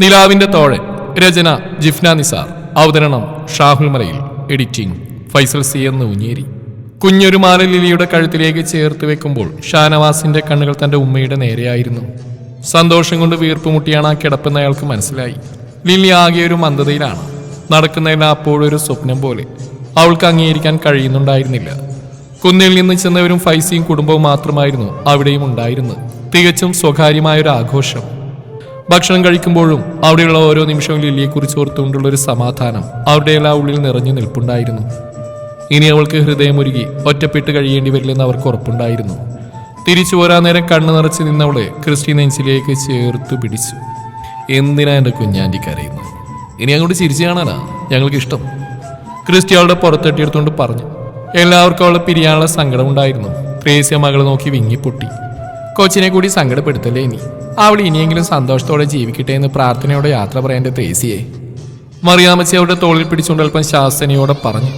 നിലാവിന്റെ തോഴൻ രചന ജിഫ്ന നിസാർ. അവതരണം ഷാഹുൽ മലയിൽ. Editing Faisal C എന്ന് ഊഞ്ഞേരി കുഞ്ഞൊരു മാല ലിലിയുടെ കഴുത്തിലേക്ക് ചേർത്ത് വെക്കുമ്പോൾ ഷാനവാസിന്റെ കണ്ണുകൾ തന്റെ ഉമ്മയുടെ നേരെയായിരുന്നു. സന്തോഷം കൊണ്ട് വീർപ്പുമുട്ടിയാണ് ആ കിടപ്പെന്ന് അയാൾക്ക് മനസ്സിലായി. ലില്ലി ആകെ ഒരു മന്ദതയിലാണ്. നടക്കുന്നതിൽ അപ്പോഴും ഒരു സ്വപ്നം പോലെ. അവൾക്ക് അംഗീകരിക്കാൻ കഴിയുന്നുണ്ടായിരുന്നില്ല. കുന്നിൽ നിന്ന് ചെന്നവരും ഫൈസിയും കുടുംബവും മാത്രമായിരുന്നു അവിടെയും ഉണ്ടായിരുന്നത്. തികച്ചും സ്വകാര്യമായ ഒരു ആഘോഷം ഭക്ഷണം കഴിക്കുമ്പോഴും അവിടെയുള്ള ഓരോ നിമിഷവും ലില്ലിയെക്കുറിച്ച് ഓർത്തുകൊണ്ടുള്ള ഒരു സമാധാനം അവരുടെ എല്ലാ ഉള്ളിൽ നിറഞ്ഞു നിൽപ്പുണ്ടായിരുന്നു. ഇനി അവൾക്ക് ഹൃദയമൊരുകി ഒറ്റപ്പെട്ട് കഴിയേണ്ടി വരില്ലെന്ന് അവർക്ക് ഉറപ്പുണ്ടായിരുന്നു. തിരിച്ചു പോരാ നേരം കണ്ണു നിറച്ച് നിന്നവളെ ക്രിസ്റ്റി നെഞ്ചിലേക്ക് ചേർത്ത് പിടിച്ചു. എന്തിനാ എന്റെ കുഞ്ഞാന്റി കരയുന്നത് ഇനി അങ്ങോട്ട് ചിരിച്ചു കാണാനാ ഞങ്ങൾക്ക് ഇഷ്ടം. ക്രിസ്റ്റി അവളുടെ പുറത്തെട്ടിയെടുത്തുകൊണ്ട് പറഞ്ഞു. എല്ലാവർക്കും അവളെ പിരിയാനുള്ള സങ്കടമുണ്ടായിരുന്നു. ത്രേസ്യ മകളെ നോക്കി വിങ്ങിപ്പൊട്ടി. കൊച്ചിനെ കൂടി സങ്കടപ്പെടുത്തല്ലേ ഇനി? അവൾ ഇനിയെങ്കിലും സന്തോഷത്തോടെ ജീവിക്കട്ടെ എന്ന് പ്രാർത്ഥനയോടെ യാത്ര പറയേണ്ട ത്രേസിയെ മറിയാമച്ചി അവരുടെ തോളിൽ പിടിച്ചുകൊണ്ട് അല്പം ശാസനയോടെ പറഞ്ഞു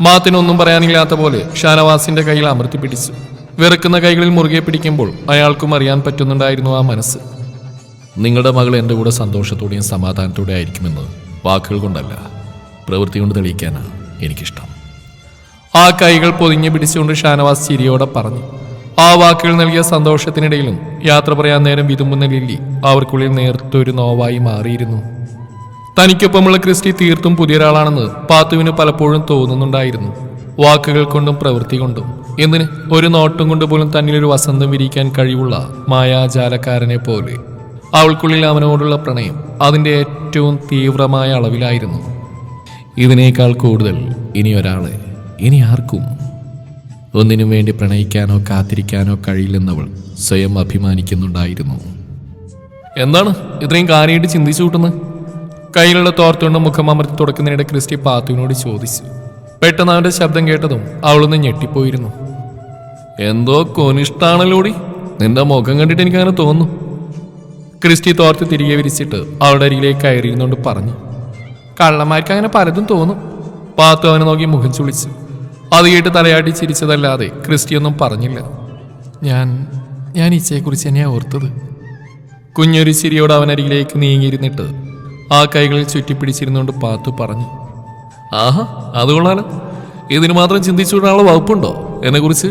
മാത്തിനൊന്നും പറയാനില്ലാത്ത പോലെ ഷാനവാസിന്റെ കയ്യിൽ അമർത്തി പിടിച്ചു. വെറുക്കുന്ന കൈകളിൽ മുറുകെ പിടിക്കുമ്പോൾ അയാൾക്കും അറിയാൻ പറ്റുന്നുണ്ടായിരുന്നു ആ മനസ്സ്. നിങ്ങളുടെ മകൾ എന്റെ കൂടെ സന്തോഷത്തോടെയും സമാധാനത്തോടെ ആയിരിക്കുമെന്ന് വാക്കുകൾ കൊണ്ടല്ല പ്രവൃത്തി കൊണ്ട് തെളിയിക്കാനാണ് എനിക്കിഷ്ടം. ആ കൈകൾ പൊതിഞ്ഞു പിടിച്ചുകൊണ്ട് ഷാനവാസ് ചിരിയോടെ പറഞ്ഞു ആ വാക്കുകൾ നൽകിയ സന്തോഷത്തിനിടയിലും യാത്ര പറയാൻ നേരം വിതുമ്പുന്ന ലില്ലി അവർക്കുള്ളിൽ നേർത്തൊരു നോവായി മാറിയിരുന്നു. തനിക്കൊപ്പമുള്ള ക്രിസ്റ്റി തീർത്തും പുതിയൊരാളാണെന്ന് പാത്തുവിന് പലപ്പോഴും തോന്നുന്നുണ്ടായിരുന്നു. വാക്കുകൾ കൊണ്ടും പ്രവൃത്തി കൊണ്ടും. എന്തിന്? ഒരു നോട്ടം കൊണ്ട് പോലും തന്നിലൊരു വസന്തം വിരിക്കാൻ കഴിവുള്ള മായാജാലക്കാരനെ പോലെ. അവൾക്കുള്ളിൽ അവനോടുള്ള പ്രണയം അതിന്റെ ഏറ്റവും തീവ്രമായ അളവിലായിരുന്നു. ഇതിനേക്കാൾ കൂടുതൽ ഇനി ഒരാളെ ഇനി ആർക്കും ഒന്നിനും വേണ്ടി പ്രണയിക്കാനോ കാത്തിരിക്കാനോ കഴിയില്ലെന്നവൾ സ്വയം അഭിമാനിക്കുന്നുണ്ടായിരുന്നു. എന്താണ് ഇത്രയും കാര്യമായിട്ട് ചിന്തിച്ചു കൂട്ടുന്നത്? കയ്യിലുള്ള തോർത്തുകൊണ്ട് മുഖം അമർത്തി തുടക്കുന്നതിനിടെ ക്രിസ്റ്റി പാത്തുവിനോട് ചോദിച്ചു. പെട്ടെന്ന് അവന്റെ ശബ്ദം കേട്ടതും അവളൊന്ന് ഞെട്ടിപ്പോയിരുന്നു. എന്തോ കൊനിഷ്ടാണല്ലോടി. നിന്റെ മുഖം കണ്ടിട്ട് എനിക്കങ്ങനെ തോന്നുന്നു. ക്രിസ്റ്റി തോർത്ത് തിരികെ വിരിച്ചിട്ട് അവളുടെ അരികിലേക്ക് കയറിയിരുന്നുകൊണ്ട് പറഞ്ഞു. കള്ളന്മാർക്ക് അങ്ങനെ പലതും തോന്നും. പാത്തു അവനെ നോക്കി മുഖം ചുളിച്ചു. അത് കേട്ട് തലയാട്ടി ചിരിച്ചതല്ലാതെ ക്രിസ്റ്റിയൊന്നും പറഞ്ഞില്ല. ഞാൻ ഞാൻ ഇച്ചയെക്കുറിച്ച് തന്നെയാ ഓർത്തത്. കുഞ്ഞൊരു ചിരിയോട് അവനരികിലേക്ക് നീങ്ങിയിരുന്നിട്ട് ആ കൈകളിൽ ചുറ്റിപ്പിടിച്ചിരുന്നുകൊണ്ട് പാത്തു പറഞ്ഞു. ആഹാ അത് കൊള്ളാലോ. ഇതിന് മാത്രം ചിന്തിച്ചുകൊണ്ടുള്ള വകുപ്പുണ്ടോ എന്നെക്കുറിച്ച്?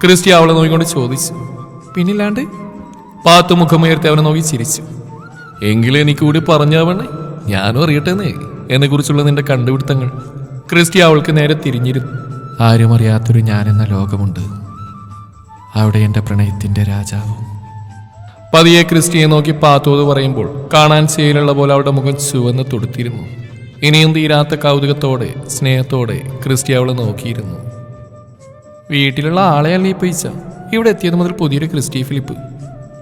ക്രിസ്റ്റി അവളെ നോക്കിക്കൊണ്ട് ചോദിച്ചു. പിന്നില്ലാണ്ട്? പാത്തു മുഖമുയർത്തി അവനെ നോക്കി ചിരിച്ചു. എങ്കിലും എനിക്ക് കൂടി പറഞ്ഞാവണേ ഞാനും അറിയട്ടെന്നേ എന്നെക്കുറിച്ചുള്ള നിന്റെ കണ്ടുപിടുത്തങ്ങൾ. ക്രിസ്റ്റി അവൾക്ക് നേരെ തിരിഞ്ഞിരുന്നു. ആരും അറിയാത്തൊരു ഞാനെന്ന ലോകമുണ്ട്. അവിടെ എന്റെ പ്രണയത്തിന്റെ രാജാവും. പതിയെ ക്രിസ്റ്റിയെ നോക്കി പാത്തോത് പറയുമ്പോൾ കാണാൻ ശീലുള്ള പോലെ അവളുടെ മുഖം ചുവന്ന് തുടുത്തിരുന്നു. ഇനിയും തീരാത്ത കൗതുകത്തോടെ സ്നേഹത്തോടെ ക്രിസ്റ്റി അവളെ നോക്കിയിരുന്നു. വീട്ടിലുള്ള ആളെയല്ല ഈ പൈസ? ഇവിടെ എത്തിയത് മുതൽ പുതിയൊരു ക്രിസ്റ്റി ഫിലിപ്പ്.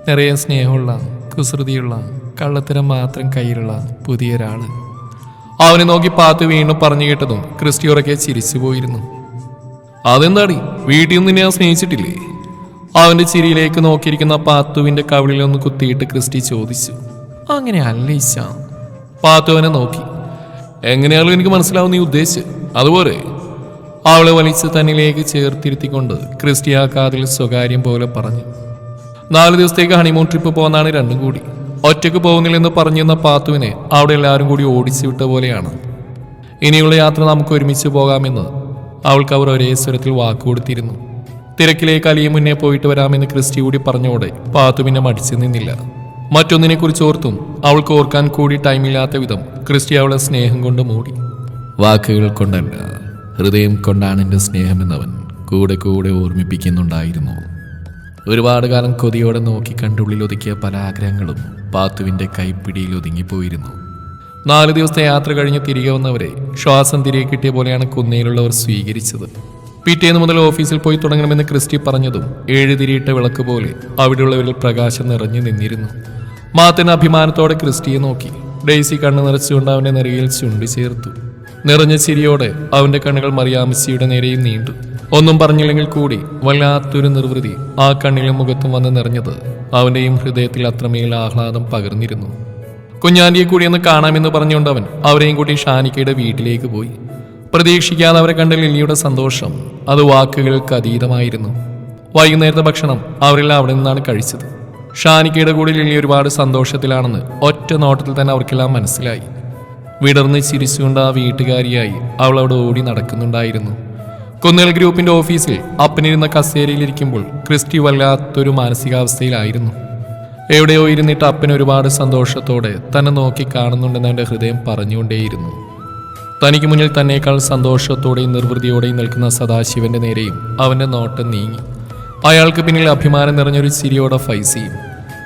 നിറയെ സ്നേഹമുള്ള കുസൃതിയുള്ള കള്ളത്തരം മാത്രം കയ്യിലുള്ള പുതിയൊരാൾ. അവനെ നോക്കി പാത്ത് വീണ്ടും പറഞ്ഞു കേട്ടതും ക്രിസ്റ്റി ഉറക്കെ ചിരിച്ചു പോയിരുന്നു. അതെന്താടി? വീട്ടിൽ നിന്ന് നിന്നെ സ്നേഹിച്ചിട്ടില്ലേ? അവന്റെ ചിരിയിലേക്ക് നോക്കിയിരിക്കുന്ന പാത്തുവിന്റെ കവിളിൽ ഒന്ന് കുത്തിയിട്ട് ക്രിസ്റ്റി ചോദിച്ചു. അങ്ങനെ അല്ല ഇശ പാത്തു അവനെ നോക്കി. എങ്ങനെയാലും എനിക്ക് മനസ്സിലാവും നീ ഉദ്ദേശിച്ച്? അതുപോലെ. അവളെ വലിച്ച് തന്നിലേക്ക് ചേർത്തിരുത്തിക്കൊണ്ട് ക്രിസ്റ്റി ആ കാതിൽ സ്വകാര്യം പോലെ പറഞ്ഞു. നാല് ദിവസത്തേക്ക് ഹണിമൂൺ ട്രിപ്പ് പോകുന്നതാണ് രണ്ടും കൂടി. ഒറ്റയ്ക്ക് പോകുന്നില്ലെന്ന് പറഞ്ഞിരുന്ന പാത്തുവിനെ അവിടെ എല്ലാവരും കൂടി ഓടിച്ചു വിട്ട പോലെയാണ്. ഇനിയുള്ള യാത്ര നമുക്ക് ഒരുമിച്ച് പോകാമെന്ന് അവൾക്ക് അവർ ഒരേ സ്വരത്തിൽ വാക്കുകൊടുത്തിരുന്നു. തിരക്കിലേക്ക് അലിയും മുന്നേ പോയിട്ട് വരാമെന്ന് ക്രിസ്റ്റി കൂടി പറഞ്ഞോടെ പാത്തുവിനെ മടിച്ചു നിന്നില്ല. മറ്റൊന്നിനെ കുറിച്ച് ഓർത്തും അവൾക്ക് ഓർക്കാൻ കൂടി ടൈമില്ലാത്ത വിധം ക്രിസ്റ്റി അവളെ സ്നേഹം കൊണ്ട് മൂടി. വാക്കുകൾ കൊണ്ടല്ല ഹൃദയം കൊണ്ടാണ് എന്റെ സ്നേഹമെന്നവൻ കൂടെ കൂടെ ഓർമ്മിപ്പിക്കുന്നുണ്ടായിരുന്നു. ഒരുപാട് കാലം കൊതിയോടെ നോക്കി കണ്ടുള്ളിൽ ഒതുക്കിയ പല ആഗ്രഹങ്ങളും പാത്തുവിന്റെ കൈപ്പിടിയിൽ ഒതുങ്ങിപ്പോയിരുന്നു. നാല് ദിവസത്തെ യാത്ര കഴിഞ്ഞ് തിരികെ വന്നവരെ ശ്വാസം തിരികെ കിട്ടിയ പോലെയാണ് കുന്നയിലുള്ളവർ സ്വീകരിച്ചത്. പിറ്റേന്ന് മുതൽ ഓഫീസിൽ പോയി തുടങ്ങണമെന്ന് ക്രിസ്റ്റി പറഞ്ഞതും ഏഴ് തിരിയിട്ട വിളക്ക് പോലെ അവിടെയുള്ളവരിൽ പ്രകാശം നിറഞ്ഞു നിന്നിരുന്നു. മാത്തിന് അഭിമാനത്തോടെ ക്രിസ്റ്റിയെ നോക്കി ഡെയ്സി കണ്ണു നിറച്ചുകൊണ്ട് അവന്റെ നെറുകയിൽ ചുണ്ടി ചേർത്തു നിറഞ്ഞ ചിരിയോടെ അവന്റെ കണ്ണുകൾ മറിയാമസിയുടെ നേരെയും നീണ്ടു. ഒന്നും പറഞ്ഞില്ലെങ്കിൽ കൂടി വല്ലാത്തൊരു നിർവൃതി ആ കണ്ണിലും മുഖത്തും വന്ന് നിറഞ്ഞത് അവന്റെയും ഹൃദയത്തിൽ അത്രമേൽ ആഹ്ലാദം പകർന്നിരുന്നു. കുഞ്ഞാന്റിയെ കൂടി ഒന്ന് കാണാമെന്ന് പറഞ്ഞുകൊണ്ട് അവൻ അവരെയും കൂടി ഷാനിക്കയുടെ വീട്ടിലേക്ക് പോയി. പ്രതീക്ഷിക്കാതെ അവരെ കണ്ട ലില്ലിയുടെ സന്തോഷം അത് വാക്കുകൾക്ക് അതീതമായിരുന്നു. വൈകുന്നേരത്തെ ഭക്ഷണം അവരെല്ലാം അവിടെ നിന്നാണ് കഴിച്ചത്. ഷാനിക്കയുടെ കൂടെ ലില്ലി ഒരുപാട് സന്തോഷത്തിലാണെന്ന് ഒറ്റ നോട്ടത്തിൽ തന്നെ അവർക്കെല്ലാം മനസ്സിലായി. വിടർന്ന് ചിരിച്ചുകൊണ്ട് ആ വീട്ടുകാരിയായി അവൾ അവിടെ ഓടി നടക്കുന്നുണ്ടായിരുന്നു. കുന്നേൽ ഗ്രൂപ്പിന്റെ ഓഫീസിൽ അപ്പനിരുന്ന കസേരയിലിരിക്കുമ്പോൾ ക്രിസ്റ്റി വല്ലാത്തൊരു മാനസികാവസ്ഥയിലായിരുന്നു. എവിടെയോ ഇരുന്നിട്ട് അപ്പൻ ഒരുപാട് സന്തോഷത്തോടെ തന്നെ നോക്കി കാണുന്നുണ്ടെന്ന് അവന്റെ ഹൃദയം പറഞ്ഞുകൊണ്ടേയിരുന്നു. തനിക്ക് മുന്നിൽ തന്നേക്കാൾ സന്തോഷത്തോടെയും നിർവൃതിയോടെയും നിൽക്കുന്ന സദാശിവന്റെ നേരെയും അവന്റെ നോട്ടം നീങ്ങി. അയാൾക്ക് പിന്നിൽ അഭിമാനം നിറഞ്ഞൊരു ചിരിയോടെ ഫൈസിയും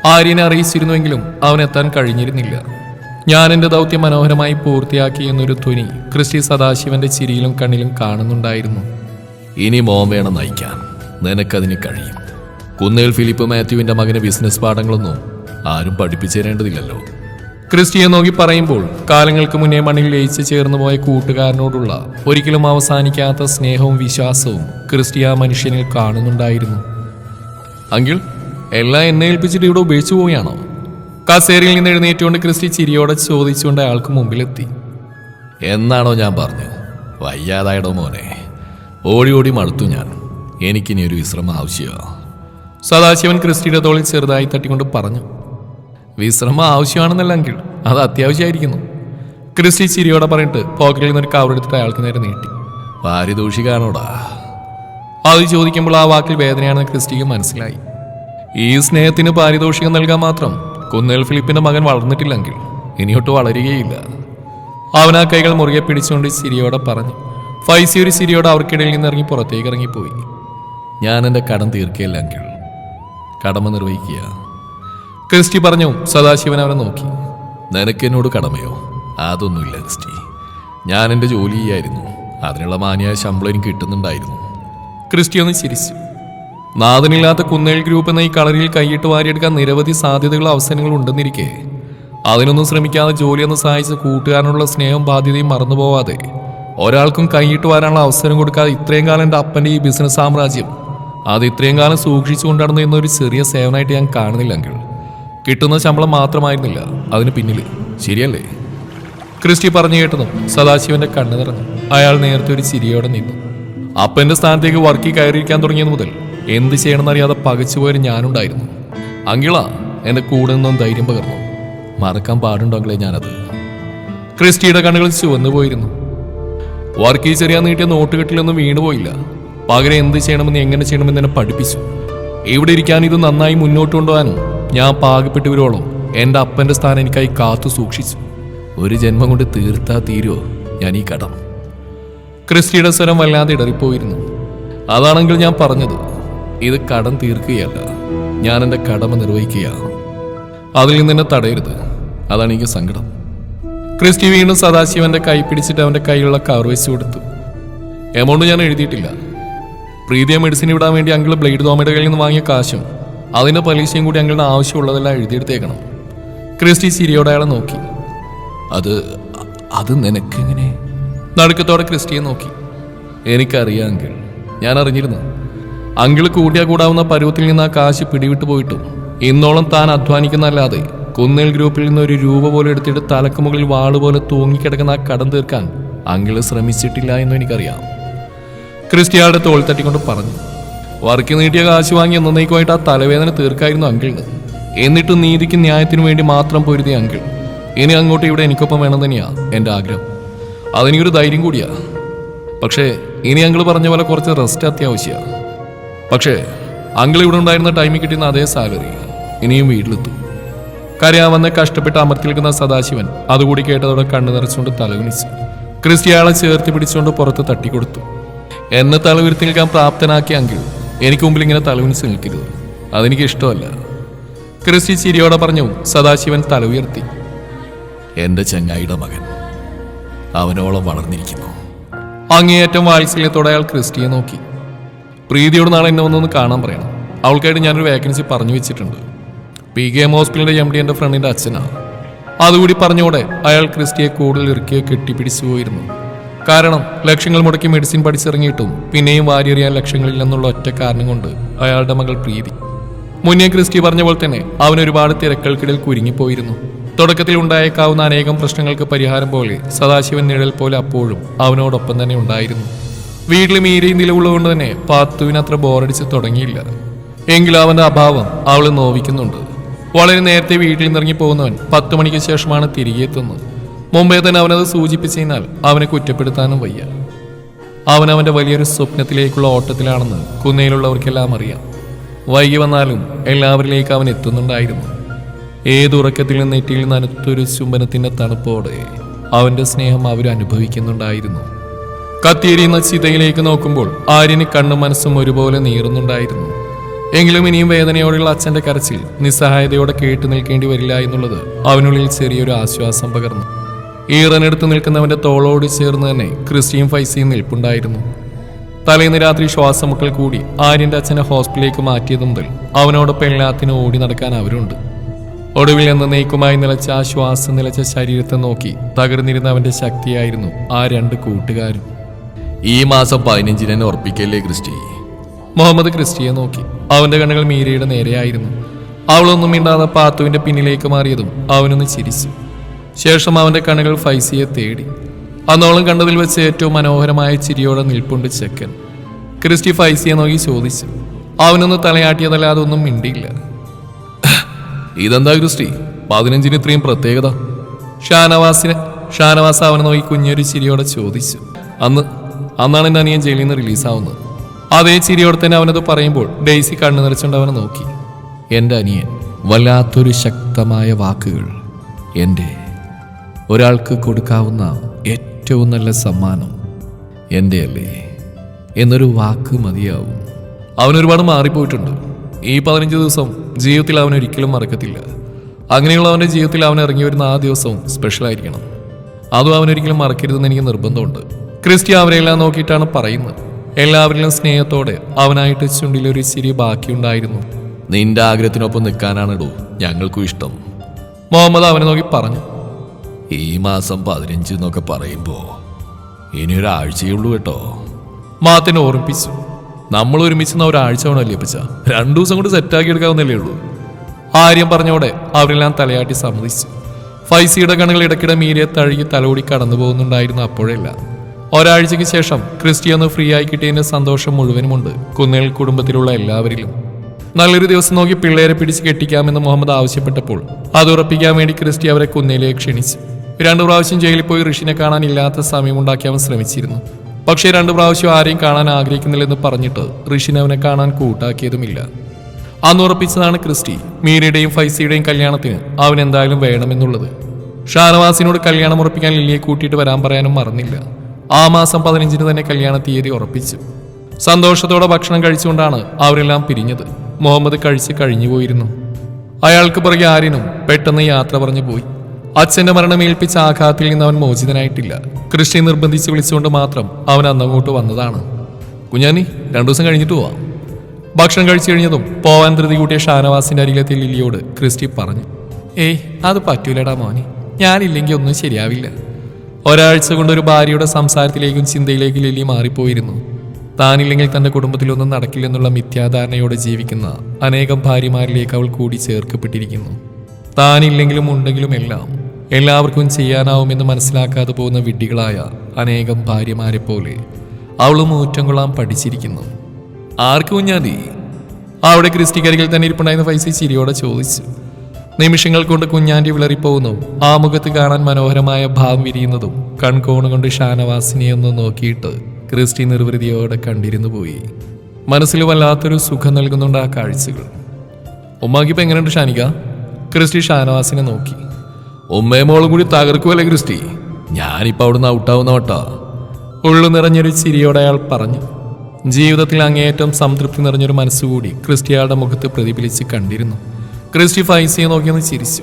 ആര്യനെ അറിയിച്ചിരുന്നുവെങ്കിലും അവനെത്താൻ കഴിഞ്ഞിരുന്നില്ല. ഞാൻ എന്റെ ദൗത്യം മനോഹരമായി പൂർത്തിയാക്കി എന്നൊരു ധ്വനി ക്രിസ്റ്റി സദാശിവന്റെ ചിരിയിലും കണ്ണിലും കാണുന്നുണ്ടായിരുന്നു. ഇനി മോൻ വേണം നയിക്കാൻ. നിനക്കതിന് കഴിയും. കുന്നേൽ ഫിലിപ്പ് മാത്യുവിന്റെ മകന് ബിസിനസ് പാഠങ്ങളൊന്നും ആരും പഠിപ്പിച്ചു തരേണ്ടതില്ലല്ലോ. ക്രിസ്റ്റിയെ നോക്കി പറയുമ്പോൾ കാലങ്ങൾക്ക് മുന്നേ മണ്ണിൽ ലയിച്ചു ചേർന്നു പോയ കൂട്ടുകാരനോടുള്ള ഒരിക്കലും അവസാനിക്കാത്ത സ്നേഹവും വിശ്വാസവും ക്രിസ്റ്റി ആ മനുഷ്യനിൽ കാണുന്നുണ്ടായിരുന്നു. അങ്കിൾ എല്ലാം എന്നെ ഏൽപ്പിച്ചിട്ട് ഇവിടെ ഉപേക്ഷിച്ചു പോവുകയാണോ? കസേരയിൽ നിന്ന് എഴുന്നേറ്റുകൊണ്ട് ക്രിസ്റ്റി ചിരിയോടെ ചോദിച്ചുകൊണ്ട് അയാൾക്ക് മുമ്പിലെത്തി. എന്നാണോ ഞാൻ പറഞ്ഞു വയ്യാതായടോ മോനെ. ഓടി ഓടി മടുത്തു ഞാൻ. എനിക്കിനി ഒരു വിശ്രമം ആവശ്യമാണ് സദാശിവൻ ക്രിസ്റ്റിയുടെ തോളിൽ ചെറുതായി തട്ടിക്കൊണ്ട് പറഞ്ഞു. വിശ്രമം ആവശ്യമാണെന്നല്ലെങ്കിൽ അത് അത്യാവശ്യമായിരിക്കുന്നു. ക്രിസ്റ്റി ചിരിയോടെ പറഞ്ഞിട്ട് പോക്കറ്റിൽ നിന്നൊരു കവർ എടുത്തിട്ട് അയാൾക്ക് നേരെ നീട്ടി. പാരിതോഷികാണോടാ? അത് ചോദിക്കുമ്പോൾ ആ വാക്കിൽ വേദനയാണെന്ന് ക്രിസ്റ്റിക്ക് മനസ്സിലായി. ഈ സ്നേഹത്തിന് പാരിതോഷികം നൽകാൻ മാത്രം കുന്നേൽ ഫിലിപ്പിന്റെ മകൻ വളർന്നിട്ടില്ലെങ്കിൽ ഇനിയൊട്ട് വളരുകയില്ല. അവൻ ആ കൈകൾ മുറുകെ പിടിച്ചുകൊണ്ട് സിരിയോടെ പറഞ്ഞു ഫൈസി ഒരു സിരിയോടെ അവർക്കിടയിൽ നിന്ന് ഇറങ്ങി പുറത്തേക്ക് ഇറങ്ങിപ്പോയി. ഞാൻ എന്റെ കടം തീർക്കുകയല്ല കടമ നിർവഹിക്കുക. ക്രിസ്റ്റി പറഞ്ഞു സദാശിവൻ അവനെ നോക്കി. നിനക്ക് എന്നോട് കടമയോ? അതൊന്നുമില്ല ക്രിസ്റ്റി. ഞാൻ എന്റെ ജോലി ചെയ്യായിരുന്നു. അതിനുള്ള മാന്യായ ശമ്പളം എനിക്ക് കിട്ടുന്നുണ്ടായിരുന്നു. ക്രിസ്റ്റി ഒന്ന് ചിരിച്ചു. നാഥനില്ലാത്ത കുന്നേൽ ഗ്രൂപ്പ് എന്ന ഈ കളരിയിൽ കൈയിട്ട് വാരിയെടുക്കാൻ നിരവധി സാധ്യതകളും അവസരങ്ങളും ഉണ്ടെന്നിരിക്കെ. അതിനൊന്നും ശ്രമിക്കാതെ ജോലിയൊന്ന് സഹായിച്ച കൂട്ടുകാരനുള്ള സ്നേഹവും ബാധ്യതയും മറന്നുപോവാതെ ഒരാൾക്കും കൈയിട്ട് വരാനുള്ള അവസരം കൊടുക്കാതെ ഇത്രയും കാലം എന്റെ അപ്പന്റെ ഈ ബിസിനസ് സാമ്രാജ്യം. അത് ഇത്രയും കാലം സൂക്ഷിച്ചു കൊണ്ടിരുന്ന എന്നൊരു ചെറിയ സേവനമായിട്ട് ഞാൻ കാണുന്നില്ലെങ്കിൽ. കിട്ടുന്ന ശമ്പളം മാത്രമായിരുന്നില്ല അതിന് പിന്നിൽ ശരിയല്ലേ? ക്രിസ്റ്റി പറഞ്ഞു കേട്ടതും സദാശിവന്റെ കണ്ണു നിറഞ്ഞു. അയാൾ നേരത്തെ ഒരു ചിരിയോടെ നിന്നു. അപ്പന്റെ സ്ഥാനത്തേക്ക് വർക്കി കയറിയിരിക്കാൻ തുടങ്ങിയത് മുതൽ എന്ത് ചെയ്യണമെന്നറിയാതെ പകച്ചുപോയൊരു ഞാനുണ്ടായിരുന്നു. അങ്കിള എന്റെ കൂടെ നിന്നും ധൈര്യം പകർന്നു. മറക്കാൻ പാടുണ്ടോ അങ്കിളെ ഞാനത്. ക്രിസ്റ്റിയുടെ കണ്ണുകൾ ചുവന്നു പോയിരുന്നു. വർക്കി ചെറിയ നീട്ടിയ നോട്ടുകെട്ടിലൊന്നും വീണുപോയില്ല പകരം എന്ത് ചെയ്യണമെന്ന് എങ്ങനെ ചെയ്യണമെന്ന് എന്നെ പഠിപ്പിച്ചു. എവിടെ ഇരിക്കാൻ ഇത് നന്നായി മുന്നോട്ട് കൊണ്ടുപോകാനും ഞാൻ പാകപ്പെട്ടു എന്റെ അപ്പന്റെ സ്ഥാനം എനിക്കായി കാത്തു സൂക്ഷിച്ചു. ഒരു ജന്മം കൊണ്ട് തീർത്താ തീരുമോ ഞാൻ ഈ കടം? ക്രിസ്റ്റിയുടെ സ്വരം വല്ലാതെ ഇടറിപ്പോയിരുന്നു. അതാണെങ്കിൽ ഞാൻ പറഞ്ഞത് ഇത് കടം തീർക്കുകയല്ല. ഞാൻ എന്റെ കടമ നിർവഹിക്കുകയാണ്. അതിൽ നിന്ന് എന്നെ തടയരുത്. അതാണ് എനിക്ക് സങ്കടം. ക്രിസ്റ്റി വീണ്ടും സദാശിവന്റെ കൈ പിടിച്ചിട്ട് അവന്റെ കൈയിലുള്ള കവർ വെച്ച് കൊടുത്തു. എമൗണ്ട് ഞാൻ എഴുതിയിട്ടില്ല. പ്രീതിയ മെഡിസിൻ ഇടാൻ വേണ്ടി അങ്കിൾ ബ്ലേഡ് തോമയുടെ കയ്യിൽ നിന്ന് വാങ്ങിയ കാശും അതിന്റെ പലിശയും കൂടി അങ്കിളിന് ആവശ്യമുള്ളതെല്ലാം എഴുതിയെടുത്തേക്കണം. ക്രിസ്റ്റി സിരിയോടെ അയാളെ നോക്കി. അത് അത് നിനക്കെങ്ങനെ? നടുക്കത്തോടെ ക്രിസ്റ്റിയെ നോക്കി. എനിക്കറിയാം അങ്കിൾ ഞാൻ അറിഞ്ഞിരുന്നു. അങ്കിൾ കൂട്ടിയാ കൂടാവുന്ന പരുവത്തിൽ നിന്ന് ആ കാശ് പിടിവിട്ടു പോയിട്ടും ഇന്നോളം താൻ അധ്വാനിക്കുന്നല്ലാതെ കുന്നേൽ ഗ്രൂപ്പിൽ നിന്ന് ഒരു രൂപ പോലെ എടുത്തിട്ട് തലക്ക് മുകളിൽ വാളുപോലെ തൂങ്ങിക്കിടക്കുന്ന ആ കടം തീർക്കാൻ അങ്കിൾ ശ്രമിച്ചിട്ടില്ല എന്ന് എനിക്കറിയാം. ക്രിസ്റ്റിയാളുടെ തോൾ തട്ടിക്കൊണ്ട് പറഞ്ഞു വർക്ക് നീട്ടിയ കാശ് വാങ്ങി എന്നേക്കുമായിട്ട് ആ തലവേദന തീർക്കായിരുന്നു അങ്കിളിന്. എന്നിട്ട് നീതിക്ക് ന്യായത്തിനു വേണ്ടി മാത്രം പൊരുതിയ അങ്കിൾ. ഇനി അങ്ങോട്ട് ഇവിടെ എനിക്കൊപ്പം വേണം തന്നെയാ എന്റെ ആഗ്രഹം. അതെനിക്കൊരു ധൈര്യം കൂടിയാ. പക്ഷേ ഇനി അങ്കിൾ പറഞ്ഞ പോലെ കുറച്ച് റെസ്റ്റ് അത്യാവശ്യമാണ് പക്ഷേ അങ്കിൾ ഇവിടെ ഉണ്ടായിരുന്ന ടൈമിൽ കിട്ടുന്ന അതേ സാലറി ഇനിയും വീട്ടിലെത്തും. കരയാവന്ന് കഷ്ടപ്പെട്ട് അമർത്തി നിൽക്കുന്ന സദാശിവൻ അതുകൂടി കേട്ടതോടെ കണ്ണു നിറച്ചുകൊണ്ട് തലകുനിച്ചു ക്രിസ്റ്റിയാളെ ചേർത്ത് പിടിച്ചുകൊണ്ട് പുറത്ത് തട്ടിക്കൊടുത്തു. എന്നെ തലവിരുത്തി നിൽക്കാൻ പ്രാപ്തനാക്കിയ അങ്കിൾ എനിക്ക് മുമ്പിൽ ഇങ്ങനെ തലകുനിച്ച് നിൽക്കരുത്. അതെനിക്ക് ഇഷ്ടമല്ല. ക്രിസ്റ്റി ചിരിയോടെ പറഞ്ഞു സദാശിവൻ തല ഉയർത്തി എന്റെ ചങ്ങായിയുടെ മകൻ അവനോളം വളർന്നിരിക്കുന്നു. അങ്ങേയറ്റം വാത്സല്യത്തോടെ അയാൾ ക്രിസ്റ്റിയെ നോക്കി. പ്രീതിയോട് നാളെ എന്നെ വന്നൊന്ന് കാണാൻ പറയണം. അവൾക്കായിട്ട് ഞാനൊരു വേക്കൻസി പറഞ്ഞു വെച്ചിട്ടുണ്ട്. പി കെ എം ഹോസ്പിറ്റലിന്റെ എം ഡി എന്റെ ഫ്രണ്ടിന്റെ അച്ഛനാണ് അതുകൂടി പറഞ്ഞോടെ അയാൾ ക്രിസ്റ്റിയെ കൂടുതൽ ഇറുക്കിയെ കെട്ടിപ്പിടിച്ചു പോയിരുന്നു കാരണം ലക്ഷങ്ങൾ മുടക്കി മെഡിസിൻ പഠിച്ചിറങ്ങിയിട്ടും പിന്നെയും വാരിയെറിയാൻ ലക്ഷങ്ങളില്ലെന്നുള്ള ഒറ്റ കാരണം കൊണ്ട് അയാളുടെ മകൾ പ്രീതി. മുന്നേ ക്രിസ്റ്റി പറഞ്ഞ പോലെ തന്നെ അവൻ ഒരുപാട് തിരക്കൾക്കിടയിൽ കുരുങ്ങിപ്പോയിരുന്നു. തുടക്കത്തിൽ ഉണ്ടായേക്കാവുന്ന അനേകം പ്രശ്നങ്ങൾക്ക് പരിഹാരം പോലെ സദാശിവൻ നിഴൽ പോലെ അപ്പോഴും അവനോടൊപ്പം തന്നെ ഉണ്ടായിരുന്നു. വീട്ടിൽ മീരയും നിലവുള്ളതുകൊണ്ട് തന്നെ പാത്തുവിന് അത്ര ബോറടിച്ച് തുടങ്ങിയില്ല. എങ്കിലും അവന്റെ അഭാവം അവളെ നോവിക്കുന്നുണ്ട്. വളരെ നേരത്തെ വീട്ടിൽ നിന്നിറങ്ങി പോകുന്നവൻ പത്തു മണിക്ക് ശേഷമാണ് തിരികെ എത്തുന്നത്. മുമ്പേ തന്നെ അവനത് സൂചിപ്പിച്ചതിനാൽ അവനെ കുറ്റപ്പെടുത്താനും വയ്യ. അവൻ വലിയൊരു സ്വപ്നത്തിലേക്കുള്ള ഓട്ടത്തിലാണെന്ന് കുന്നയിലുള്ളവർക്കെല്ലാം അറിയാം. വൈകി വന്നാലും എല്ലാവരിലേക്ക് അവൻ എത്തുന്നുണ്ടായിരുന്നു. ഏതുറക്കത്തിൽ നിന്ന് നെറ്റിയിൽ നനത്തൊരു ചുംബനത്തിന്റെ തണുപ്പോടെ അവന്റെ സ്നേഹം അവരനുഭവിക്കുന്നുണ്ടായിരുന്നു കത്തിയെരിയുന്ന ചിതയിലേക്ക് നോക്കുമ്പോൾ ആര്യന് കണ്ണും മനസ്സും ഒരുപോലെ നീറുന്നുണ്ടായിരുന്നു. എങ്കിലും ഇനിയും വേദനയോടെയുള്ള അച്ഛന്റെ കരച്ചിൽ നിസ്സഹായതയോടെ കേട്ടു നിൽക്കേണ്ടി വരില്ല എന്നുള്ളത് അവനുള്ളിൽ ചെറിയൊരു ആശ്വാസം പകർന്നു. ഈറനെടുത്ത് നിൽക്കുന്നവന്റെ തോളോട് ചേർന്ന് തന്നെ ക്രിസ്റ്റിയും ഫൈസിയും നിൽപ്പുണ്ടായിരുന്നു. തലേന്ന് രാത്രി ശ്വാസമുട്ടൽ കൂടി ആര്യന്റെ അച്ഛനെ ഹോസ്പിറ്റലിലേക്ക് മാറ്റിയത് മുതൽ അവനോടൊപ്പം എല്ലാത്തിനും ഓടി നടക്കാൻ അവരുണ്ട്. ഒടുവിൽ നിന്ന് നെയ്ക്കുമായി നിലച്ച ആ ശ്വാസം നിലച്ച ശരീരത്തെ നോക്കി തകർന്നിരുന്ന അവന്റെ ശക്തിയായിരുന്നു ആ രണ്ട് കൂട്ടുകാരും. ഈ മാസം പതിനഞ്ചിന് എന്നെ ഉറപ്പിക്കല്ലേ ക്രിസ്റ്റി? മുഹമ്മദ് ക്രിസ്റ്റിയെ നോക്കി. അവന്റെ കണ്ണുകൾ മീരയുടെ നേരെയായിരുന്നു അവളൊന്നും മിണ്ടാതെ പാത്തുവിന്റെ പിന്നിലേക്ക് മാറിയതും അവനൊന്ന് ചിരിച്ചു. ശേഷം അവന്റെ കണ്ണുകൾ ഫൈസിയെ തേടി. അന്നോളം കണ്ടതിൽ വെച്ച് ഏറ്റവും മനോഹരമായ ചിരിയോടെ നിൽപ്പുണ്ട് ചെക്കൻ. ക്രിസ്റ്റി ഫൈസിയെ നോക്കി ചോദിച്ചു. അവനൊന്ന് തലയാട്ടിയതല്ലാതെ ഒന്നും മിണ്ടിയില്ല. ഇതെന്താ ക്രിസ്റ്റി? പതിനഞ്ചിന് ഇത്രയും പ്രത്യേകത? ഷാനവാസിനെ ഷാനവാസ് അവനെ നോക്കി കുഞ്ഞൊരു ചിരിയോടെ ചോദിച്ചു. അന്ന് അന്നാണ് എന്റെ അനിയൻ ജയിലിൽ നിന്ന് റിലീസാവുന്നത്. അതേ ചിരിയോടെ തന്നെ അവനത് പറയുമ്പോൾ ഡെയ്സി കണ്ണു നിറച്ചുകൊണ്ട് അവനെ നോക്കി. എന്റെ അനിയൻ വല്ലാത്തൊരു ശക്തമായ വാക്കുകൾ. എന്റെ ഒരാൾക്ക് കൊടുക്കാവുന്ന ഏറ്റവും നല്ല സമ്മാനം എന്റെ അല്ലേ എന്നൊരു വാക്ക് മതിയാവും. അവൻ ഒരുപാട് മാറിപ്പോയിട്ടുണ്ട്. ഈ പതിനഞ്ച് ദിവസം ജീവിതത്തിൽ അവൻ ഒരിക്കലും മറക്കത്തില്ല. അങ്ങനെയുള്ള അവന്റെ ജീവിതത്തിൽ അവൻ ഇറങ്ങി വരുന്ന ആ ദിവസവും സ്പെഷ്യൽ ആയിരിക്കണം. അതും അവനൊരിക്കലും മറക്കരുതെന്ന് എനിക്ക് നിർബന്ധമുണ്ട്. ക്രിസ്റ്റി അവരെല്ലാം നോക്കിയിട്ടാണ് പറയുന്നത്. എല്ലാവരിലും സ്നേഹത്തോടെ അവനായിട്ട് ചുണ്ടിലൊരു ചിരി ബാക്കിയുണ്ടായിരുന്നു. നിന്റെ ആഗ്രഹത്തിനൊപ്പം നിൽക്കാനാണിടൂ ഞങ്ങൾക്കും ഇഷ്ടം. മുഹമ്മദ് അവനെ നോക്കി പറഞ്ഞു. ഈ മാസം പതിനഞ്ച് എന്നൊക്കെ പറയുമ്പോൾ ഇനി ഒരാഴ്ചയുള്ളൂ കേട്ടോ. മാത്തിനെ ഓർമ്മിപ്പിച്ചു. നമ്മൾ ഒരുമിച്ച് നിന്ന ഒരാഴ്ച വേണം അല്ലേപ്പിച്ച രണ്ടു ദിവസം കൊണ്ട് സെറ്റാക്കി എടുക്കാവുന്നല്ലേ ഉള്ളൂ. ആര്യം പറഞ്ഞോടെ അവരെല്ലാം തലയാട്ടി സമ്മതിച്ചു. ഫൈസിയുടെ കണ്ണുകൾ ഇടയ്ക്കിടെ മീരിയെ തഴുകി തലോടി കടന്നു പോകുന്നുണ്ടായിരുന്നു അപ്പോഴല്ല ഒരാഴ്ചയ്ക്ക് ശേഷം ക്രിസ്റ്റിയൊന്ന് ഫ്രീ ആയി കിട്ടിയതിന്റെ സന്തോഷം മുഴുവനുമുണ്ട് കുന്നേൽ കുടുംബത്തിലുള്ള എല്ലാവരിലും. നല്ലൊരു ദിവസം നോക്കി പിള്ളേരെ പിടിച്ച് കെട്ടിക്കാമെന്ന് മുഹമ്മദ് ആവശ്യപ്പെട്ടപ്പോൾ അത് ഉറപ്പിക്കാൻ വേണ്ടി ക്രിസ്റ്റി അവരെ കുന്നേലേക്ക് ക്ഷണിച്ചു. രണ്ടു പ്രാവശ്യം ജയിലിൽ പോയി ഋഷിനെ കാണാൻ ഇല്ലാത്ത സമയമുണ്ടാക്കി അവൻ ശ്രമിച്ചിരുന്നു. പക്ഷേ രണ്ടു പ്രാവശ്യം ആരെയും കാണാൻ ആഗ്രഹിക്കുന്നില്ലെന്ന് പറഞ്ഞിട്ട് ഋഷിനെ അവനെ കാണാൻ കൂട്ടാക്കിയതുമില്ല. അന്ന് ഉറപ്പിച്ചതാണ് ക്രിസ്റ്റി മീരയുടെയും ഫൈസിയുടെയും കല്യാണത്തിന് അവൻ എന്തായാലും വേണമെന്നുള്ളത്. ഷാനവാസിനോട് കല്യാണം ഉറപ്പിക്കാൻ ലില്ലിയെ കൂട്ടിയിട്ട് വരാൻ പറയാനും മറന്നില്ല. ആ മാസം പതിനഞ്ചിന് തന്നെ കല്യാണ തീയതി ഉറപ്പിച്ചു. സന്തോഷത്തോടെ ഭക്ഷണം കഴിച്ചുകൊണ്ടാണ് അവരെല്ലാം പിരിഞ്ഞത്. മുഹമ്മദ് കഴിച്ച് കഴിഞ്ഞുപോയിരുന്നു. അയാൾക്ക് പുറകെ ആരിനും പെട്ടെന്ന് യാത്ര പറഞ്ഞു പോയി. അച്ഛന്റെ മരണം ഏൽപ്പിച്ച ആഘാതത്തിൽ നിന്ന് അവൻ മോചിതനായിട്ടില്ല. കൃഷി നിർബന്ധിച്ച് വിളിച്ചുകൊണ്ട് മാത്രം അവൻ അന്നങ്ങോട്ട് വന്നതാണ്. കുഞ്ഞാനി രണ്ടു ദിവസം കഴിഞ്ഞിട്ട് പോവാം. ഭക്ഷണം കഴിച്ചു കഴിഞ്ഞതും പോവാൻ ധൃതി കൂട്ടിയ ഷാനവാസിന്റെ അരികിലെത്തിയ ലില്ലിയോട് ക്രിസ്റ്റി പറഞ്ഞു. ഏയ് അത് പറ്റൂലടാ മോനെ. ഞാനില്ലെങ്കിൽ ഒന്നും ശരിയാവില്ല. ഒരാഴ്ച കൊണ്ട് ഒരു ഭാര്യയുടെ സംസാരത്തിലേക്കും ചിന്തയിലേക്കും ലിലി മാറിപ്പോയിരുന്നു. താനില്ലെങ്കിൽ തന്റെ കുടുംബത്തിലൊന്നും നടക്കില്ലെന്നുള്ള മിഥ്യാധാരണയോടെ ജീവിക്കുന്ന അനേകം ഭാര്യമാരിലേക്ക് അവൾ കൂടി ചേർക്കപ്പെട്ടിരിക്കുന്നു. താനില്ലെങ്കിലും ഉണ്ടെങ്കിലും എല്ലാം എല്ലാവർക്കും ചെയ്യാനാവുമെന്ന് മനസ്സിലാക്കാതെ പോകുന്ന വിഡ്ഢികളായ അനേകം ഭാര്യമാരെ പോലെ അവളും ഊറ്റം കൊള്ളാൻ പഠിച്ചിരിക്കുന്നു. ആർക്കും ഞാൻ അവിടെ ക്രിസ്റ്റിക്കരികിൽ തന്നെ ഇരിപ്പുണ്ടായിരുന്ന പൈസ ചിരിയോടെ ചോദിച്ചു. നിമിഷങ്ങൾ കൊണ്ട് കുഞ്ഞാണ്ടി വിളറിപ്പോകുന്നു. ആ മുഖത്ത് കാണാൻ മനോഹരമായ ഭാവം വിരിയുന്നതും കൺകോണുകൊണ്ട് ഷാനവാസിനെ ഒന്ന് നോക്കിയിട്ട് ക്രിസ്റ്റി നിർവൃതിയോടെ കണ്ടിരുന്നു പോയി. മനസ്സിൽ വല്ലാത്തൊരു സുഖം നൽകുന്നുണ്ട് ആ കാഴ്ചകൾ. ഉമ്മാക്കിപ്പോ എങ്ങനെയുണ്ട് ഷാനിക? ക്രിസ്റ്റി ഷാനവാസിനെ നോക്കി. ഉമ്മയും മോളും കൂടി തകർക്കുമല്ലേ ക്രിസ്റ്റി? ഞാനിപ്പോൾ അവിടുന്ന് ഔട്ടാവുന്ന കേട്ടോ ഉള്ളു നിറഞ്ഞൊരു ചിരിയോടെ അയാൾ പറഞ്ഞു. ജീവിതത്തിൽ അങ്ങേയറ്റം സംതൃപ്തി നിറഞ്ഞൊരു മനസ്സുകൂടി ക്രിസ്റ്റിയാളുടെ മുഖത്ത് പ്രതിഫലിച്ച് കണ്ടിരുന്നു. ക്രിസ്റ്റി ഫൈസിയെ നോക്കിയൊന്ന് ചിരിച്ചു.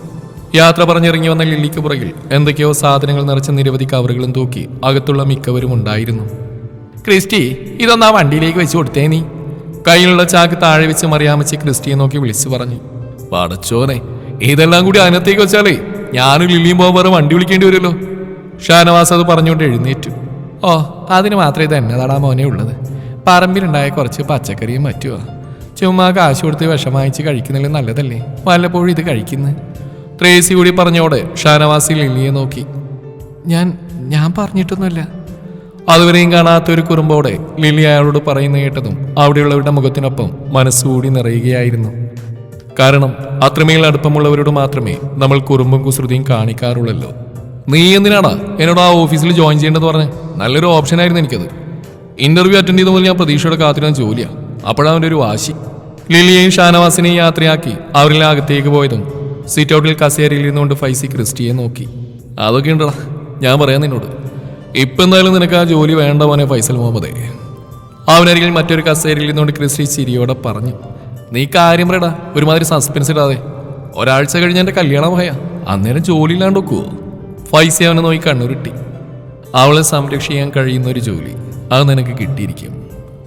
യാത്ര പറഞ്ഞിറങ്ങി വന്ന ലില്ലിക്ക് പുറകിൽ എന്തൊക്കെയോ സാധനങ്ങൾ നിറച്ച നിരവധി കവറുകളും തൂക്കി അകത്തുള്ള മിക്കവരും ഉണ്ടായിരുന്നു. ക്രിസ്റ്റി ഇതൊന്നാ വണ്ടിയിലേക്ക് വെച്ച് കൊടുത്തേ നീ. കയ്യിലുള്ള ചാക്ക് താഴെ വെച്ച് മറിയാമച്ച് ക്രിസ്റ്റിയെ നോക്കി വിളിച്ചു പറഞ്ഞു. പടച്ചോനെ ഇതെല്ലാം കൂടി അതിനകത്തേക്ക് വെച്ചാലേ ഞാനും ലില്ലിയും പോകാൻ വേറെ വണ്ടി വിളിക്കേണ്ടി വരുമല്ലോ. ഷാനവാസ് അത് പറഞ്ഞുകൊണ്ട് എഴുന്നേറ്റു. ഓ അതിന് മാത്രമേ ഇത് എന്നതാടാ മോനെ ഉള്ളത്. പറമ്പിലുണ്ടായ കുറച്ച് പച്ചക്കറിയും പറ്റുമോ ചുമ്മാ കാശ് കൊടുത്ത് വിഷം വാങ്ങിച്ച് കഴിക്കുന്നില്ല നല്ലതല്ലേ? വല്ലപ്പോഴും ഇത് കഴിക്കുന്നു? ട്രേസി കൂടി പറഞ്ഞോടെ ഷാനവാസി ലില്ലിയെ നോക്കി. ഞാൻ ഞാൻ പറഞ്ഞിട്ടൊന്നുമില്ല. അതുവരെയും കാണാത്ത ഒരു കുറുമ്പോടെ ലില്ലി അയാളോട് പറയുന്ന കേട്ടതും അവിടെയുള്ളവരുടെ മുഖത്തിനൊപ്പം മനസ്സുകൂടി നിറയുകയായിരുന്നു. കാരണം അത്രമേൽ അടുപ്പമുള്ളവരോട് മാത്രമേ നമ്മൾ കുറുമ്പും കുസൃതിയും കാണിക്കാറുള്ളല്ലോ. നീ എന്തിനാണ് എന്നോട് ആ ഓഫീസിൽ ജോയിൻ ചെയ്യേണ്ടത് പറഞ്ഞ്? നല്ലൊരു ഓപ്ഷൻ ആയിരുന്നു എനിക്കത്. ഇന്റർവ്യൂ അറ്റൻഡ് ചെയ്ത മുതൽ ഞാൻ പ്രതീക്ഷയോടെ കാത്തിരുന്ന ജോലിയാ. അപ്പോഴവന്റെ ഒരു വാശി. ലിലിയെയും ഷാനവാസിനെയും യാത്രയാക്കി അവരിലെ അകത്തേക്ക് പോയതും സീറ്റ് ഔട്ടിൽ കസേരയിൽ ഇരുന്നുകൊണ്ട് ഫൈസി ക്രിസ്റ്റിയെ നോക്കി. അതൊക്കെ ഉണ്ടടാ. ഞാൻ പറയാം നിന്നോട്. ഇപ്പം എന്തായാലും നിനക്ക് ആ ജോലി വേണ്ട മോനെ ഫൈസൽ മുഹമ്മദേ. അവനരികിൽ മറ്റൊരു കസേരയിൽ ഇരുന്നുകൊണ്ട് ക്രിസ്റ്റി ചിരിയോടെ പറഞ്ഞു. നീ കാര്യം പറയടാ. ഒരുമാതിരി സസ്പെൻസ് ഇടാതെ. ഒരാഴ്ച കഴിഞ്ഞ് എന്റെ കല്യാണം പോയ അന്നേരം ജോലി ഇല്ലാണ്ട് വെക്കുവോ ഫൈസി അവനെ നോക്കി കണ്ണുരുട്ടി. അവളെ സംരക്ഷിക്കാൻ കഴിയുന്ന ഒരു ജോലി. അത് നിനക്ക് കിട്ടിയിരിക്കും.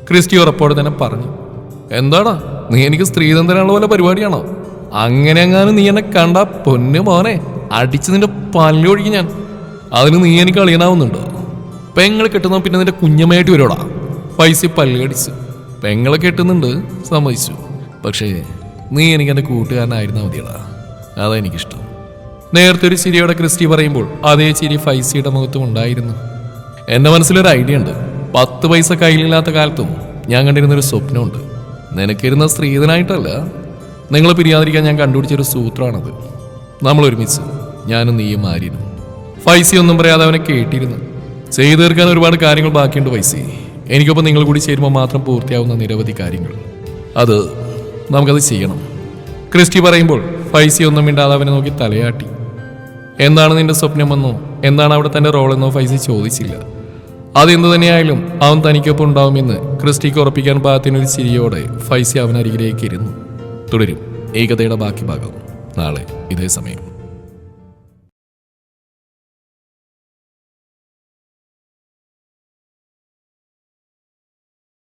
ക്രിസ്റ്റി ഉറപ്പോടെ തന്നെ പറഞ്ഞു. എന്താടാ നീ എനിക്ക് സ്ത്രീതന്ത്രനുള്ള പോലെ പരിപാടിയാണോ? അങ്ങനെ എങ്ങാനും നീ എന്നെ കണ്ട പൊന്നു മോനെ അടിച്ച് നിന്റെ പല്ലൊഴുകി ഞാൻ. അതിന് നീ എനിക്ക് അളിയനാവുന്നുണ്ടോ. പെങ്ങളെ കെട്ടുന്ന പിന്നെ നിന്റെ കുഞ്ഞമ്മയായിട്ട് വരുവാടാ? പൈസ പല്ലടിച്ച് പെങ്ങളെ കെട്ടുന്നുണ്ട് സമ്മതിച്ചു. പക്ഷേ നീ എനിക്ക് എന്റെ കൂട്ടുകാരനായിരുന്നാൽ മതിയടാ. അതാ എനിക്കിഷ്ടം. നേരത്തെ ഒരു ചിരിയോടെ ക്രിസ്റ്റി പറയുമ്പോൾ അതേ ചിരി ഫൈസിയുടെ മുഖത്തും ഉണ്ടായിരുന്നു. എന്റെ മനസ്സിലൊരു ഐഡിയ ഉണ്ട്. പത്ത് പൈസ കയ്യിലില്ലാത്ത കാലത്തും ഞാൻ കണ്ടിരുന്നൊരു സ്വപ്നമുണ്ട്. നിനക്കിരുന്ന സ്ത്രീധനായിട്ടല്ല. നിങ്ങൾ പിരിയാതിരിക്കാൻ ഞാൻ കണ്ടുപിടിച്ചൊരു സൂത്രമാണത് നമ്മൾ ഒരുമിച്ച് ഞാനും നീയും ആര്യനും. ഫൈസി ഒന്നും പറയാതെ അവനെ കേട്ടിരുന്നു. ചെയ്തു തീർക്കാൻ ഒരുപാട് കാര്യങ്ങൾ ബാക്കിയുണ്ട് ഫൈസി. എനിക്കൊപ്പം നിങ്ങൾ കൂടി ചേരുമ്പോൾ മാത്രം പൂർത്തിയാവുന്ന നിരവധി കാര്യങ്ങൾ. അത് നമുക്കത് ചെയ്യണം. ക്രിസ്റ്റി പറയുമ്പോൾ ഫൈസി ഒന്നും മിണ്ടാതെ അവനെ നോക്കി തലയാട്ടി. എന്താണ് നിന്റെ സ്വപ്നമെന്നോ എന്താണ് അവിടെ തന്റെ റോളെന്നോ ഫൈസി ചോദിച്ചില്ല. അതെന്തു തന്നെയായാലും അവൻ തനിക്കൊപ്പം ഉണ്ടാവുമെന്ന് ക്രിസ്റ്റിക്ക് ഉറപ്പിക്കാൻ പാകത്തിനൊരു ചിരിയോടെ ഫൈസി അവനരികിലേക്ക് ഇരുന്നു. തുടരും ഈ കഥയുടെ ബാക്കി ഭാഗം. നാളെ ഇതേ സമയം.